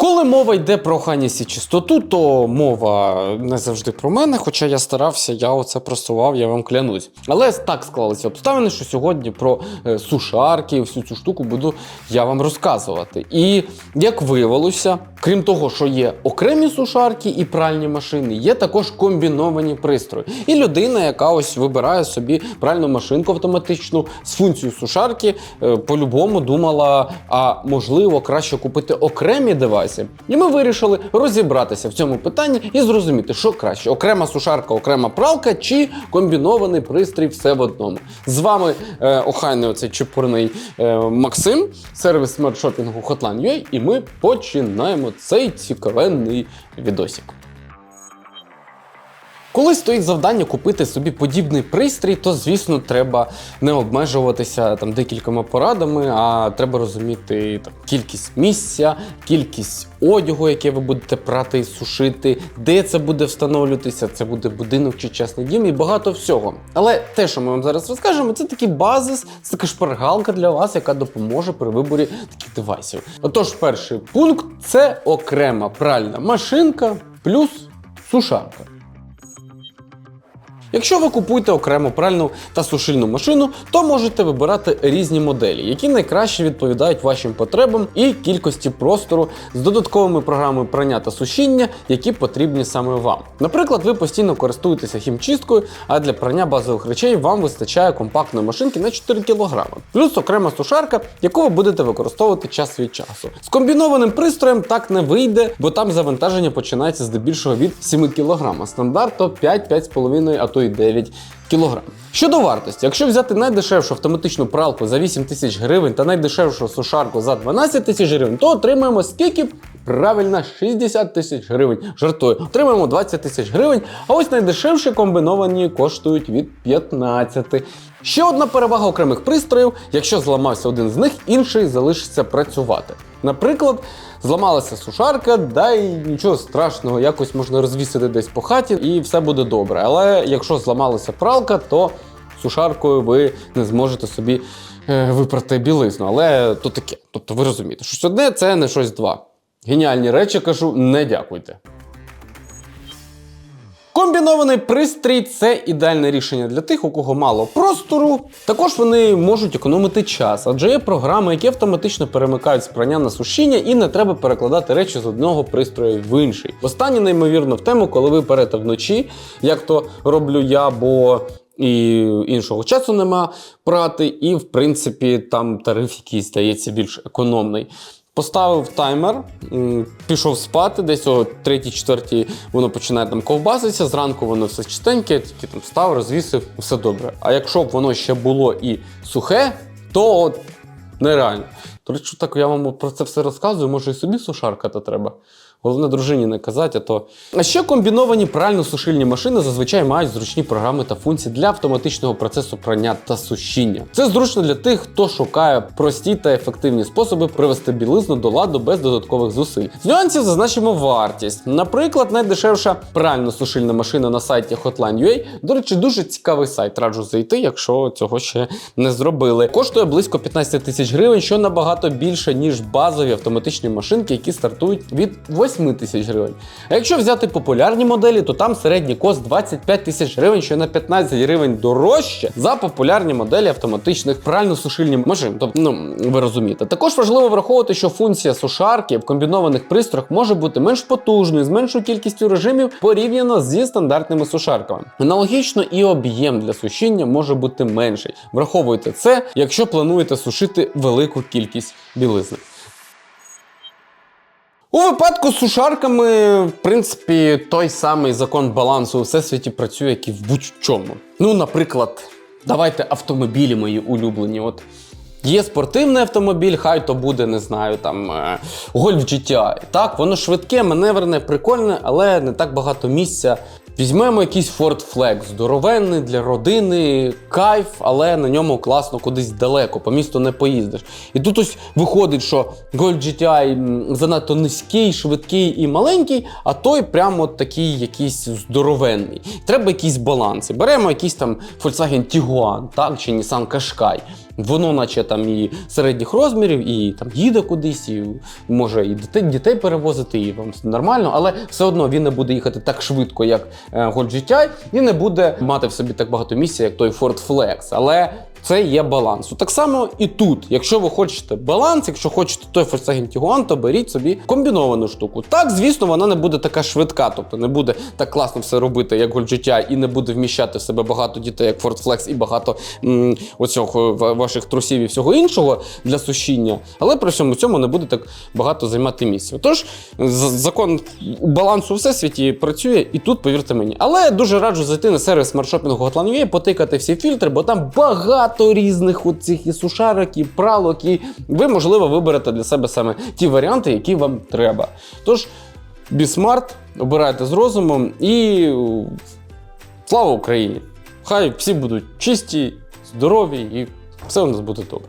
Коли мова йде про Ханісі чистоту, то мова не завжди про мене, хоча я старався, я оце просував, я вам клянусь. Але так склалися обставини, що сьогодні про е, сушарки, всю цю штуку буду я вам розказувати. І як виявилося, крім того, що є окремі сушарки і пральні машини, є також комбіновані пристрої. І людина, яка ось вибирає собі пральну машинку автоматичну з функцією сушарки, е, по-любому думала, а можливо краще купити окремі девайси. І ми вирішили розібратися в цьому питанні і зрозуміти, що краще: окрема сушарка, окрема пралка чи комбінований пристрій все в одному. З вами е, охайний оцей чепурний е, Максим, сервіс смарт-шопінгу Hotline.ua, і ми починаємо цей цікавенний відосик. Коли стоїть завдання купити собі подібний пристрій, то звісно треба не обмежуватися там декількома порадами, а треба розуміти там, кількість місця, кількість одягу, яке ви будете прати і сушити, де це буде встановлюватися, це буде будинок чи частний дім і багато всього. Але те, що ми вам зараз розкажемо, це такий базис, це така шпаргалка для вас, яка допоможе при виборі таких девайсів. Отож, перший пункт це окрема пральна машинка плюс сушарка. Якщо ви купуєте окрему пральну та сушильну машину, то можете вибирати різні моделі, які найкраще відповідають вашим потребам і кількості простору з додатковими програмами прання та сушіння, які потрібні саме вам. Наприклад, ви постійно користуєтеся хімчисткою, а для прання базових речей вам вистачає компактної машинки на 4 кг, плюс окрема сушарка, яку ви будете використовувати час від часу. З комбінованим пристроєм так не вийде, бо там завантаження починається здебільшого від 7 кг, стандарт то 5-5,5, а то й 9 кг. Щодо вартості, якщо взяти найдешевшу автоматичну пралку за 8 тисяч гривень та найдешевшу сушарку за 12 тисяч гривень, то отримаємо скільки? Правильно, 60 тисяч гривень. Жартую, отримаємо 20 тисяч гривень, а ось найдешевші комбіновані коштують від 15. Ще одна перевага окремих пристроїв: якщо зламався один з них, інший залишиться працювати. Наприклад, зламалася сушарка, да й нічого страшного, якось можна розвісити десь по хаті, і все буде добре. Але якщо зламалася пралка, то сушаркою ви не зможете собі е, випрати білизну. Але то таке. Тобто ви розумієте, щось одне це не щось два. Геніальні речі кажу, не дякуйте. Комбінований пристрій це ідеальне рішення для тих, у кого мало простору. Також вони можуть економити час, адже є програми, які автоматично перемикають з на сушіння, і не треба перекладати речі з одного пристрою в інший. Останнє неймовірно в тему, коли ви перете вночі, як то роблю я, бо і іншого часу нема прати, і в принципі там тариф якийсь здається більш економний. Поставив таймер, пішов спати, десь о 3-4 воно починає там ковбаситися, зранку воно все чистеньке, тільки там став, розвісив, все добре. А якщо б воно ще було і сухе, то от нереально. До речі, так я вам про це все розказую, може і собі сушаркати треба. Головне дружині не казати, а то. А ще комбіновані прально-сушильні машини зазвичай мають зручні програми та функції для автоматичного процесу прання та сушіння. Це зручно для тих, хто шукає прості та ефективні способи привести білизну до ладу без додаткових зусиль. З нюансів зазначимо вартість. Наприклад, найдешевша прально-сушильна машина на сайті Hotline.ua, до речі, дуже цікавий сайт. Раджу зайти, якщо цього ще не зробили. Коштує близько 15 тисяч гривень, що набагато більше, ніж базові автоматичні машинки, які стартують від 8 тисяч гривень. А якщо взяти популярні моделі, то там середній кост 25 тисяч гривень, що на 15 гривень дорожче за популярні моделі автоматичних прально-сушильних машин. Тобто, ну ви розумієте. Також важливо враховувати, що функція сушарки в комбінованих пристроях може бути менш потужною, з меншою кількістю режимів порівняно зі стандартними сушарками. Аналогічно і об'єм для сушіння може бути менший. Враховуйте це, якщо плануєте сушити велику кількість білизни. У випадку з сушарками, в принципі, той самий закон балансу у всесвіті працює, як і в будь-чому. Ну, наприклад, давайте автомобілі мої улюблені. От Є спортивний автомобіль, хай то буде, не знаю, там е, Golf GTI. Так, воно швидке, маневрене, прикольне, але не так багато місця. Візьмемо якийсь Ford Flex, здоровенний для родини, кайф, але на ньому класно кудись далеко, по місту не поїздиш. І тут ось виходить, що Golf GTI занадто низький, швидкий і маленький, а той прямо такий якийсь здоровенний. Треба якісь баланси. Беремо якийсь там Volkswagen Tiguan, так, чи Nissan Qashqai. Воно, наче там і середніх розмірів, і там їде кудись, і може і дітей, дітей перевозити, і вам нормально, але все одно він не буде їхати так швидко, як е, Golf GTI, і не буде мати в собі так багато місця, як той Ford Flex. Але це є баланс. Так само і тут. Якщо ви хочете баланс, якщо хочете той Volkswagen Tiguan, то беріть собі комбіновану штуку. Так, звісно, вона не буде така швидка, тобто не буде так класно все робити, як Golf GTI, і не буде вміщати в себе багато дітей, як Ford Flex, і багато м, оцього ваших трусів і всього іншого для сушіння. Але при всьому цьому не буде так багато займати місця. Тож закон балансу у всесвіті працює і тут, повірте мені. Але дуже раджу зайти на сервіс смартшопінгу Hotline.ua, потикати всі фільтри, бо там багато різних оцих цих і сушарок, і пралок, і ви, можливо, виберете для себе саме ті варіанти, які вам треба. Тож, бісмарт, обирайте з розумом і слава Україні! Хай всі будуть чисті, здорові і все у нас буде добре.